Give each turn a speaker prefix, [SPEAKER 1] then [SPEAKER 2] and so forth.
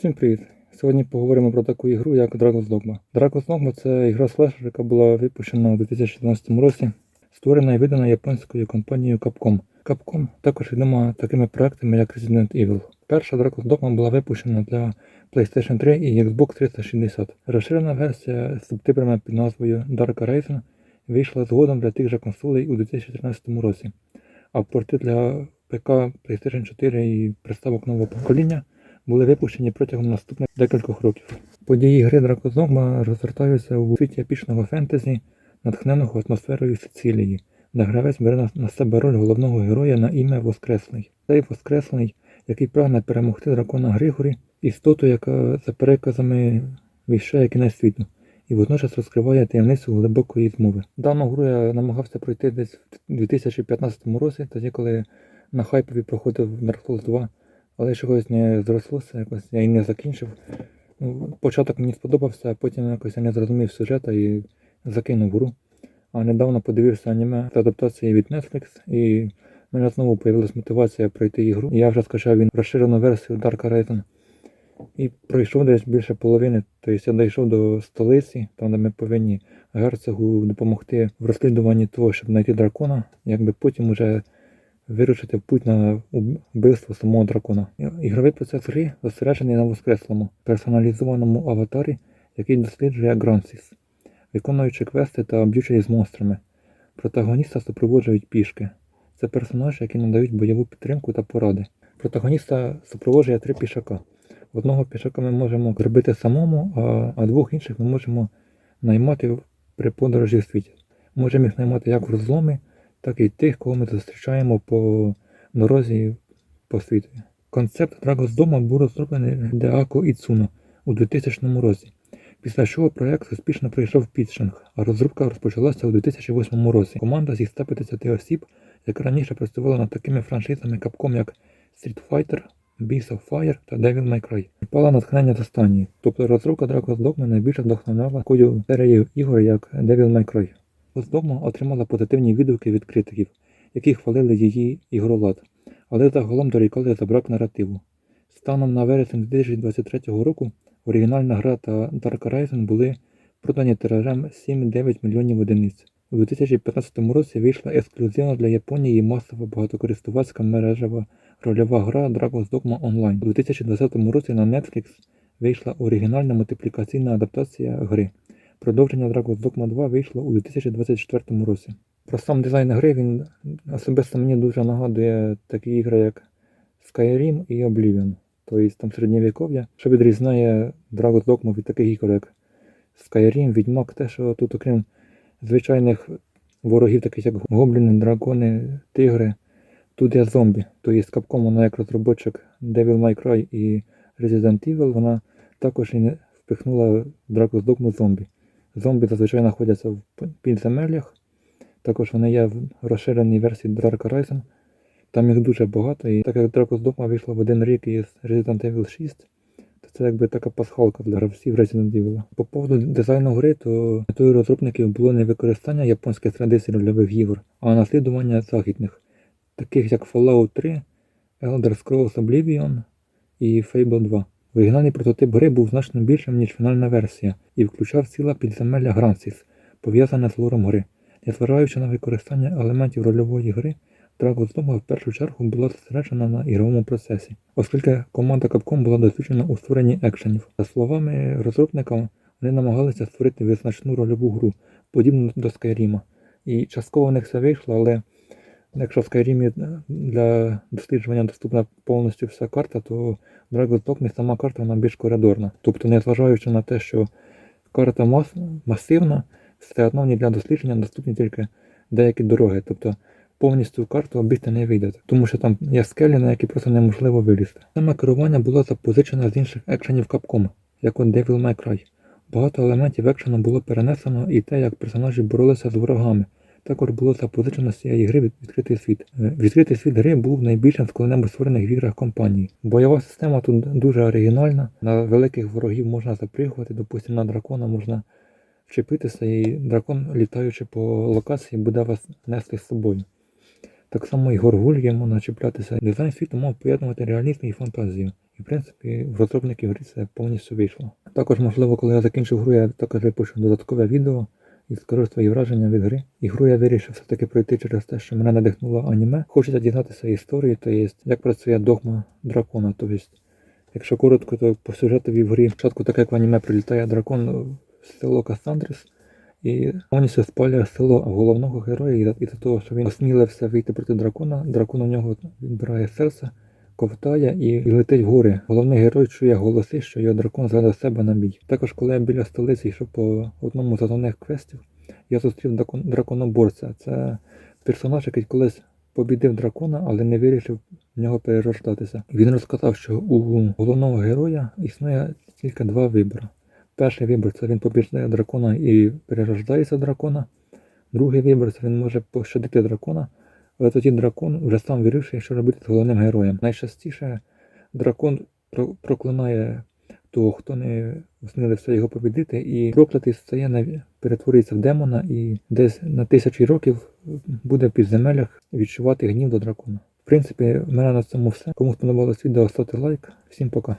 [SPEAKER 1] Всім привіт! Сьогодні поговоримо про таку ігру, як Dragon's Dogma. Dragon's Dogma це ігра слешер, яка була випущена у 2014 році, створена і видана японською компанією Capcom. Capcom також відома такими проектами, як Resident Evil. Перша Dragon's Dogma була випущена для PlayStation 3 і Xbox 360. Розширена версія з субтитрами під назвою Dark Horizon вийшла згодом для тих же консолей у 2013 році, а порти для ПК PlayStation 4 і приставок нового покоління були випущені протягом наступних декількох років. Події гри Dogma розгортаються у світі епічного фентезі, натхненого атмосферою Сицилії, де гравець бере на- себе роль головного героя на ім'я Воскресний. Цей Воскресний, який прагне перемогти дракона Григорі, істоту, яка за переказами віщає кінець світу, і водночас розкриває таємницю глибокої змови. Дану гру я намагався пройти десь в 2015 році, тоді коли на хайпові проходив Dark Souls 2 але чогось не зрослося, якось я і не закінчив. Ну, початок мені сподобався, а потім якось я не зрозумів сюжета і закинув гру. А недавно подивився аніме з адаптації від Netflix, і в мене знову з'явилася мотивація пройти ігру. Я вже скачав він розширену версію Dark Horizon. І пройшов десь більше половини. Тобто я дійшов до столиці, там де ми повинні герцогу допомогти в розслідуванні того, щоб знайти дракона, якби потім уже вирушити в путь на вбивство самого дракона. Ігровий процес гри зосереджений на воскреслому, персоналізованому аватарі, який досліджує Грансіс, виконуючи квести та б'ючись з монстрами. Протагоніста супроводжують пішки. Це персонажі, які надають бойову підтримку та поради. Протагоніста супроводжує три пішака. Одного пішака ми можемо зробити самому, а, двох інших ми можемо наймати при подорожі в світі. Можемо їх наймати як в розломи, так і тих, кого ми зустрічаємо по дорозі по світу. Концепт Dragon's Doma був розроблений Деако Іцуно у 2000 році, після чого проект успішно пройшов підшинг, а розробка розпочалася у 2008 році. Команда зі 150 осіб, яка раніше працювала над такими франшизами Capcom, як Street Fighter, Beast of Fire та Devil May Cry. Впала натхнення з останньої. Тобто розробка Dragon's Dogma найбільше вдохновляла такою серією ігор, як Devil May Cry. Dogma отримала позитивні відгуки від критиків, які хвалили її ігролад, але загалом дорікали за брак наративу. Станом на вересень 2023 року оригінальна гра та Dark Horizon були продані тиражем 7,9 мільйонів одиниць. У 2015 році вийшла ексклюзивна для Японії масова багатокористувацька мережева рольова гра Dragon's Dogma Online. У 2020 році на Netflix вийшла оригінальна мультиплікаційна адаптація гри. Продовження Dragon's Dogma 2 вийшло у 2024 році. Про сам дизайн гри він особисто мені дуже нагадує такі ігри, як Skyrim і Oblivion. Тобто там середньовіков'я, що відрізняє Dragon's Dogma від таких ігор, як Skyrim, Відьмак, те, що тут, окрім звичайних ворогів, таких як гобліни, дракони, тигри, тут є зомбі. Тобто Capcom, вона як розробочик Devil May Cry і Resident Evil, вона також і впихнула Dragon's Dogma зомбі. Зомбі зазвичай знаходяться в підземеллях. Також вони є в розширеній версії Dark Horizon. Там їх дуже багато. І так як Dragon's Dogma вийшла в один рік із Resident Evil 6, то це якби така пасхалка для гравців Resident Evil. По поводу дизайну гри, то метою розробників було не використання японських традицій рольових ігор, а наслідування західних, таких як Fallout 3, Elder Scrolls Oblivion і Fable 2. Оригінальний прототип гри був значно більшим, ніж фінальна версія, і включав ціле підземелля Грансіс, пов'язане з лором гри. Незважаючи на використання елементів рольової гри, Dragon's Dogma в першу чергу була зосереджена на ігровому процесі, оскільки команда Capcom була досвідчена у створенні екшенів. За словами розробника, вони намагалися створити визначну рольову гру, подібну до Skyrim. І частково в них все вийшло, але якщо в Skyrim для дослідження доступна повністю вся карта, то в Dragon's Dogma сама карта вона більш коридорна. Тобто, незважаючи на те, що карта мас масивна, все одно не для дослідження доступні тільки деякі дороги. Тобто повністю карту обійти не вийде, тому що там є скелі, на які просто неможливо вилізти. Саме керування було запозичено з інших екшенів Capcom, як от Devil May Cry. Багато елементів екшену було перенесено і те, як персонажі боролися з ворогами. Також було запозичено з цієї гри відкритий світ. Е, Відкритий світ гри був найбільшим з коли-небудь створених в іграх компанії. Бойова система тут дуже оригінальна. На великих ворогів можна запригувати, допустимо, на дракона можна вчепитися, і дракон, літаючи по локації, буде вас нести з собою. Так само і горгульє можна чіплятися. Дизайн світу мав поєднувати реалізм і фантазію. І в принципі в розробників гри це повністю вийшло. Також, можливо, коли я закінчу гру, я також випущу додаткове відео і скажу свої враження від гри. Ігру я вирішив все-таки пройти через те, що мене надихнуло аніме. Хочеться дізнатися історії, то є, як працює догма дракона. Тобто, якщо коротко, то по сюжетові в грі спочатку, так як в аніме прилітає дракон в село Кассандрис і повністю спалює село головного героя, і за того, що він осмілився вийти проти дракона, дракон у нього відбирає серце, ковтає і, летить в гори. Головний герой чує голоси, що його дракон до себе на бій. Також, коли я біля столиці йшов по одному з основних квестів, я зустрів драконоборця. Це персонаж, який колись побідив дракона, але не вирішив в нього перерождатися. Він розказав, що у головного героя існує тільки два вибори. Перший вибір це він побіждає дракона і перерождається дракона. Другий вибір це він може пощадити дракона, але тоді дракон вже сам вирішує, що робити з головним героєм. Найчастіше дракон проклинає того, хто не осмілився його побідити, і проклятий стає на перетворюється в демона і десь на тисячі років буде в підземеллях відчувати гнів до дракона. В принципі, в мене на цьому все. Кому сподобалось відео, ставте лайк. Всім пока.